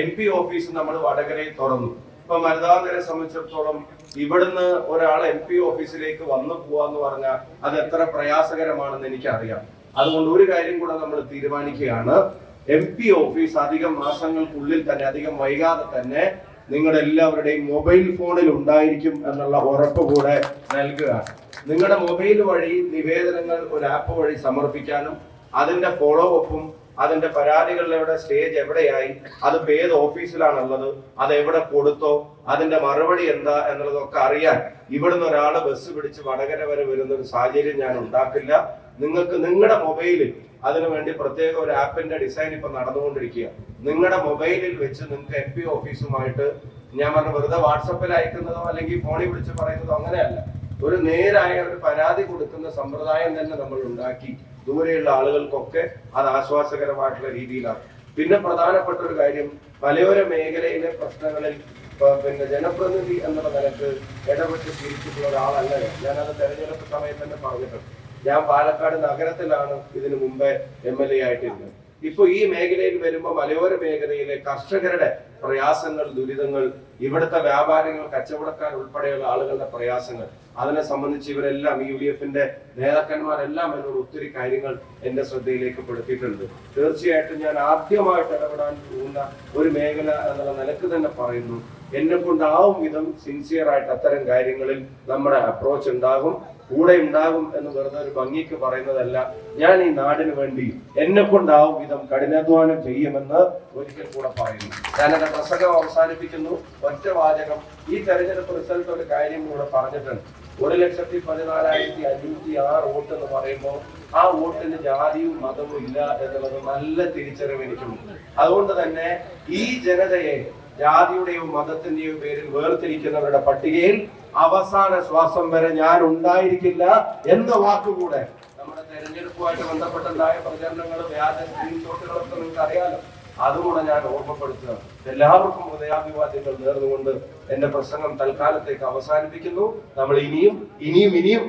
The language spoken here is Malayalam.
എം പി ഓഫീസ് നമ്മൾ വടകരയിൽ തുറന്നു. ഇപ്പൊ മരുതാന്തരെ സംബന്ധിച്ചിടത്തോളം ഇവിടുന്ന് ഒരാൾ എം പി ഓഫീസിലേക്ക് വന്നു പോവാന്ന് പറഞ്ഞാൽ അത് എത്ര പ്രയാസകരമാണെന്ന് എനിക്കറിയാം. അതുകൊണ്ട് ഒരു കാര്യം കൂടെ നമ്മൾ തീരുമാനിക്കുകയാണ്. എം പി ഓഫീസ് അധികം മാസങ്ങൾക്കുള്ളിൽ തന്നെ അധികം വൈകാതെ തന്നെ നിങ്ങളുടെ എല്ലാവരുടെയും മൊബൈൽ ഫോണിൽ ഉണ്ടായിരിക്കും എന്നുള്ള ഉറപ്പ് കൂടെ നൽകുകയാണ്. നിങ്ങളുടെ മൊബൈൽ വഴി നിവേദനങ്ങൾ ഒരു ആപ്പ് വഴി സമർപ്പിക്കാനും അതിന്റെ ഫോളോ അപ്പും അതിന്റെ പരാതികളുടെ സ്റ്റേജ് എവിടെയായി? അതിപ്പോ ഏത് ഓഫീസിലാണുള്ളത് അത് എവിടെ കൊടുത്തോ? അതിന്റെ മറുപടി എന്താ എന്നുള്ളതൊക്കെ അറിയാൻ ഇവിടുന്ന് ഒരാൾ ബസ് പിടിച്ച് വടകര വരെ വരുന്ന ഒരു സാഹചര്യം ഞാൻ ഉണ്ടാക്കില്ല. നിങ്ങൾക്ക് നിങ്ങളുടെ മൊബൈലിൽ അതിനുവേണ്ടി പ്രത്യേക ഒരു ആപ്പിന്റെ ഡിസൈൻ ഇപ്പൊ നടന്നുകൊണ്ടിരിക്കുക നിങ്ങളുടെ മൊബൈലിൽ വെച്ച് നിങ്ങൾക്ക് എം പി ഓഫീസുമായിട്ട് ഞാൻ പറഞ്ഞ വെറുതെ വാട്സപ്പിൽ അയക്കുന്നതോ അല്ലെങ്കിൽ ഫോണിൽ വിളിച്ച് പറയുന്നതോ അങ്ങനെയല്ല. ഒരു നേരായ ഒരു പരാതി കൊടുക്കുന്ന സമ്പ്രദായം തന്നെ നമ്മൾ ഉണ്ടാക്കി ദൂരെയുള്ള ആളുകൾക്കൊക്കെ അത് ആശ്വാസകരമായിട്ടുള്ള രീതിയിലാണ്. പിന്നെ പ്രധാനപ്പെട്ട ഒരു കാര്യം മലയോര മേഖലയിലെ പ്രശ്നങ്ങളിൽ പിന്നെ ജനപ്രതിനിധി എന്നുള്ള നിലയ്ക്ക് ഇടപെട്ട് തിരിച്ചിട്ടുള്ള ഒരാളല്ല ഞാൻ. ഞാനത് തെരഞ്ഞെടുപ്പ് സമയത്ത് തന്നെ പറഞ്ഞിട്ടുണ്ട്. ഞാൻ പാലക്കാട് നഗരത്തിലാണ് ഇതിനു മുമ്പേ എം എൽ എ ആയിട്ടിരുന്നത്. ഇപ്പൊ ഈ മേഖലയിൽ വരുമ്പോൾ മലയോര മേഖലയിലെ കർഷകരുടെ പ്രയാസങ്ങൾ ദുരിതങ്ങൾ ഇവിടുത്തെ വ്യാപാരികൾ കച്ചവടക്കാർ ഉൾപ്പെടെയുള്ള ആളുകളുടെ പ്രയാസങ്ങൾ അതിനെ സംബന്ധിച്ച് ഇവരെല്ലാം യു ഡി എഫിന്റെ നേതാക്കന്മാരെല്ലാം എന്നോട് ഒത്തിരി കാര്യങ്ങൾ എന്റെ ശ്രദ്ധയിലേക്ക് പെടുത്തിയിട്ടുണ്ട്. തീർച്ചയായിട്ടും ഞാൻ ആദ്യമായിട്ട് ഇടപെടാൻ പോകുന്ന ഒരു മേഖല എന്നുള്ള നിലയ്ക്ക് തന്നെ പറയുന്നു. എന്നെ കൊണ്ടാവും വിധം സിൻസിയർ ആയിട്ട് അത്തരം കാര്യങ്ങളിൽ നമ്മുടെ അപ്രോച്ച് ഉണ്ടാകും കൂടെ ഉണ്ടാകും എന്ന് വെറുതെ ഒരു ഭംഗിക്ക് പറയുന്നതല്ല. ഞാൻ ഈ നാടിന് വേണ്ടി എന്നെ കൊണ്ടാവും വിധം കഠിനാധ്വാനം ചെയ്യുമെന്ന് ഒരിക്കൽ കൂടെ പറയുന്നു. ഞാൻ എന്റെ പ്രസംഗം അവസാനിപ്പിക്കുന്നു. ഒറ്റ വാചകം. ഈ തെരഞ്ഞെടുപ്പ് റിസൾട്ട് ഒരു കാര്യം കൂടെ പറഞ്ഞിട്ടുണ്ട്. ഒരു ലക്ഷത്തി പതിനാലായിരത്തി അഞ്ഞൂറ്റി ആറ് വോട്ട് എന്ന് പറയുമ്പോൾ ആ വോട്ടിന് ജാതിയും മതവും ഇല്ല എന്നുള്ളത് നല്ല തിരിച്ചറിവ് എനിക്കുണ്ട്. അതുകൊണ്ട് തന്നെ ഈ ജനതയെ ജാതിയുടെയോ മതത്തിന്റെയോ പേരിൽ വേർതിരിക്കുന്നവരുടെ പട്ടികയിൽ അവസാന ശ്വാസം വരെ ഞാൻ ഉണ്ടായിരിക്കില്ല എന്ന വാക്കുകൂടെ നമ്മുടെ തെരഞ്ഞെടുപ്പുമായിട്ട് ബന്ധപ്പെട്ടുണ്ടായ പ്രചരണങ്ങൾ വ്യാജ സ്ക്രീൻഷോട്ടുകളൊക്കെ നിങ്ങൾക്ക് അറിയാലോ അതുകൂടെ ഞാൻ ഓർമ്മപ്പെടുത്തുക എല്ലാവർക്കും ഹൃദയാഭിവാദ്യങ്ങൾ നേർന്നുകൊണ്ട് എന്റെ പ്രസംഗം തൽക്കാലത്തേക്ക് അവസാനിപ്പിക്കുന്നു. നമ്മൾ ഇനിയും ഇനിയും ഇനിയും